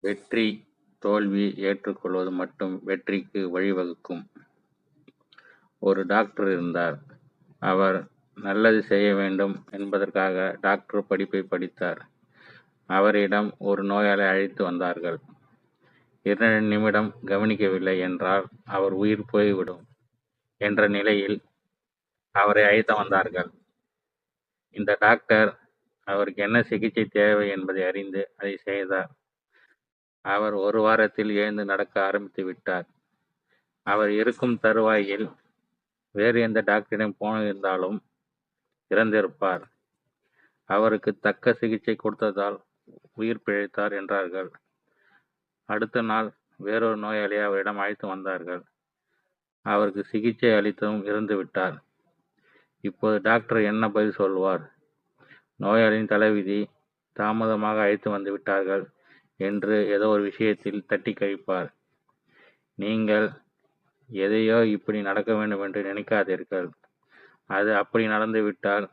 வெற்றி, தோல்வி ஏற்றுக்கொள்வது மட்டும் வெற்றிக்கு வழிவகுக்கும். ஒரு டாக்டர் இருந்தார். அவர் நல்லது செய்ய வேண்டும் என்பதற்காக டாக்டர் படிப்பை படித்தார். அவரிடம் ஒரு நோயாளி அழைத்து வந்தார்கள். இரண்டு நிமிடம் கவனிக்கவில்லை என்றால் அவர் உயிர் போய்விடும் என்ற நிலையில் அவரை அழைத்து வந்தார்கள். இந்த டாக்டர் அவருக்கு என்ன சிகிச்சை தேவை என்பதை அறிந்து அதை செய்தார். அவர் ஒரு வாரத்தில் எழுந்து நடக்க ஆரம்பித்து விட்டார். அவர் இருக்கும் தருவாயில் வேறு எந்த டாக்டரிடம் போனிருந்தாலும் இறந்திருப்பார். அவருக்கு தக்க சிகிச்சை கொடுத்ததால் உயிர் பிழைத்தார் என்றார்கள். அடுத்த நாள் வேறொரு நோயாளியை அவரிடம் அழைத்து வந்தார்கள். அவருக்கு சிகிச்சை அளித்ததும் இறந்துவிட்டார். இப்போது டாக்டர் என்ன பதில் சொல்வார்? நோயாளியின் தலைவிதி, தாமதமாக அழைத்து வந்து விட்டார்கள் என்று ஏதோ ஒரு விஷயத்தில் தட்டி கழிப்பார். நீங்கள் எதையோ இப்படி நடக்க வேண்டும் என்று நினைக்காதீர்கள். அது அப்படி நடந்துவிட்டால்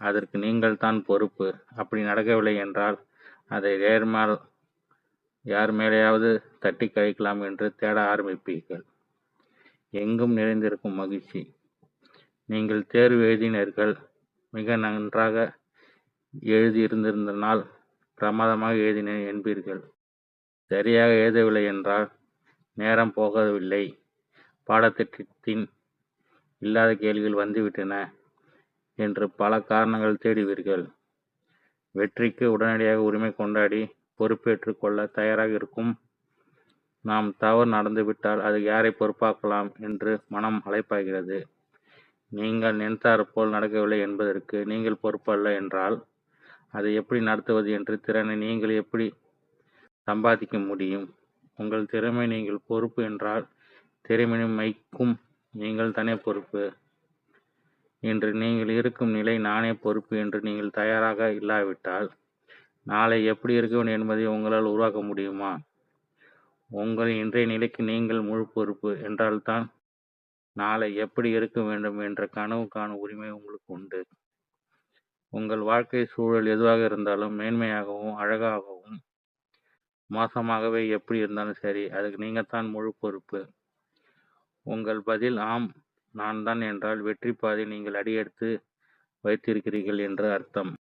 அதற்கு நீங்கள் தான் பொறுப்பு. அப்படி நடக்கவில்லை என்றால் அதை நேர்மால் யார் மேலேயாவது தட்டிக் கழிக்கலாம் என்று தேட ஆரம்பிப்பீர்கள். எங்கும் நிறைந்திருக்கும் மகிழ்ச்சி. நீங்கள் தேர்வு எழுதினீர்கள். மிக நன்றாக எழுதியிருந்திருந்தனால் பிரமாதமாக எழுதினேன் என்பீர்கள். சரியாக எழுதவில்லை என்றால் நேரம் போகவில்லை, பாடத்திட்டத்தின் இல்லாத கேள்விகள் வந்துவிட்டன என்று பல காரணங்கள் தேடுவீர்கள். வெற்றிக்கு உடனடியாக உரிமை கொண்டாடி பொறுப்பேற்று கொள்ள தயாராக இருக்கும் நாம் தவறு நடந்துவிட்டால் அது யாரை பொறுப்பாக்கலாம் என்று மனம் அழைப்பாகிறது நீங்கள் நினைத்தாற்போல் நடக்கவில்லை என்பதற்கு நீங்கள் பொறுப்பல்ல என்றால் அதை எப்படி நடத்துவது என்ற திறனை நீங்கள் எப்படி சம்பாதிக்க முடியும்? உங்கள் திறமை நீங்கள் பொறுப்பு என்றால் திறமைக்கும் நீங்கள் தானே பொறுப்பு. இன்று நீங்கள் இருக்கும் நிலை நானே பொறுப்பு என்று நீங்கள் தயாராக இல்லாவிட்டால் நாளை எப்படி இருக்க வேண்டும் என்பதை உங்களால் உருவாக்க முடியுமா? உங்கள் இன்றைய நிலைக்கு நீங்கள் முழு பொறுப்பு என்றால்தான் நாளை எப்படி இருக்க வேண்டும் என்ற கனவு காணும் உரிமை உங்களுக்கு உண்டு. உங்கள் வாழ்க்கை சூழல் எதுவாக இருந்தாலும் மேன்மையாகவும், அழகாகவும், மோசமாகவே எப்படி இருந்தாலும் சரி அதுக்கு நீங்கள் தான் முழு பொறுப்பு. உங்கள் பதில் ஆம் நான் தான் என்றால் வெற்றி பாதை நீங்கள் அடியெடுத்து வைத்திருக்கிறீர்கள் என்று அர்த்தம்.